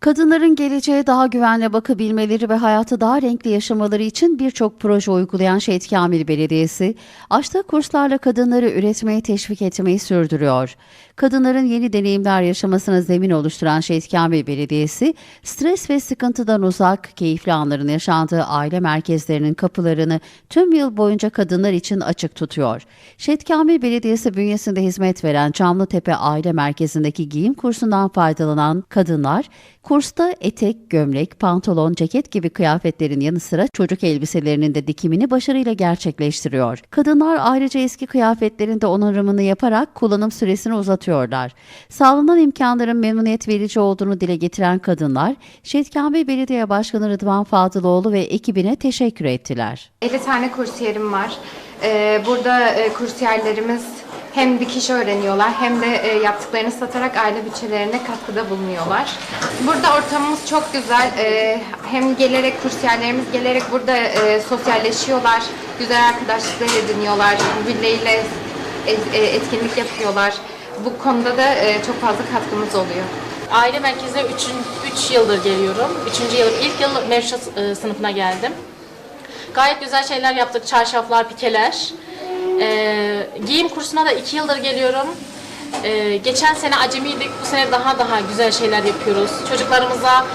Kadınların geleceğe daha güvenle bakabilmeleri ve hayatı daha renkli yaşamaları için birçok proje uygulayan Şehit Kamil Belediyesi, açtığı kurslarla kadınları üretmeye teşvik etmeyi sürdürüyor. Kadınların yeni deneyimler yaşamasına zemin oluşturan Şehit Kamil Belediyesi, stres ve sıkıntıdan uzak, keyifli anların yaşandığı aile merkezlerinin kapılarını tüm yıl boyunca kadınlar için açık tutuyor. Şehit Kamil Belediyesi bünyesinde hizmet veren Çamlıtepe Aile Merkezi'ndeki giyim kursundan faydalanan kadınlar, kursta etek, gömlek, pantolon, ceket gibi kıyafetlerin yanı sıra çocuk elbiselerinin de dikimini başarıyla gerçekleştiriyor. Kadınlar ayrıca eski kıyafetlerin de onarımını yaparak kullanım süresini uzatıyorlar. Sağlanan imkanların memnuniyet verici olduğunu dile getiren kadınlar, Şehit Kamil Belediye Başkanı Rıdvan Fadıloğlu ve ekibine teşekkür ettiler. 50 tane kursiyerim var. Ee, burada e, kursiyerlerimiz hem dikiş öğreniyorlar hem de e, yaptıklarını satarak aile bütçelerine katkıda bulunuyorlar. Burada ortamımız çok güzel. Ee, hem gelerek kursiyerlerimiz gelerek burada e, sosyalleşiyorlar. Güzel arkadaşlıklar ediniyorlar. Birbirleriyle e- e, etkinlik yapıyorlar. Bu konuda da e, çok fazla katkımız oluyor. Aile merkezine 3 yıldır geliyorum. 3. yılım. İlk yıl Mevşat e, sınıfına geldim. Gayet güzel şeyler yaptık. Çarşaflar, pikeler. E, giyim kursuna da 2 yıldır geliyorum. E, geçen sene acemiydik. Bu sene daha daha güzel şeyler yapıyoruz. Çocuklarımıza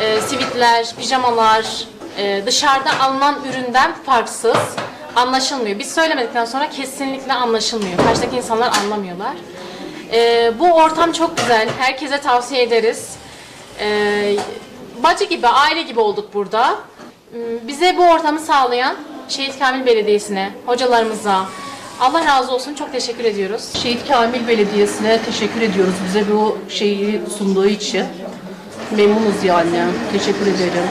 e, sivitler, pijamalar e, dışarıda alınan üründen farksız anlaşılmıyor. Biz söylemedikten sonra kesinlikle anlaşılmıyor. Karşıdaki insanlar anlamıyorlar. Ee, bu ortam çok güzel. Herkese tavsiye ederiz. Ee, bacı gibi, aile gibi olduk burada. Hmm, Bize bu ortamı sağlayan Şehit Kamil Belediyesi'ne, hocalarımıza Allah razı olsun çok teşekkür ediyoruz. Şehit Kamil Belediyesi'ne teşekkür ediyoruz bize bu şeyi sunduğu için. Memnunuz yani. Teşekkür ederim.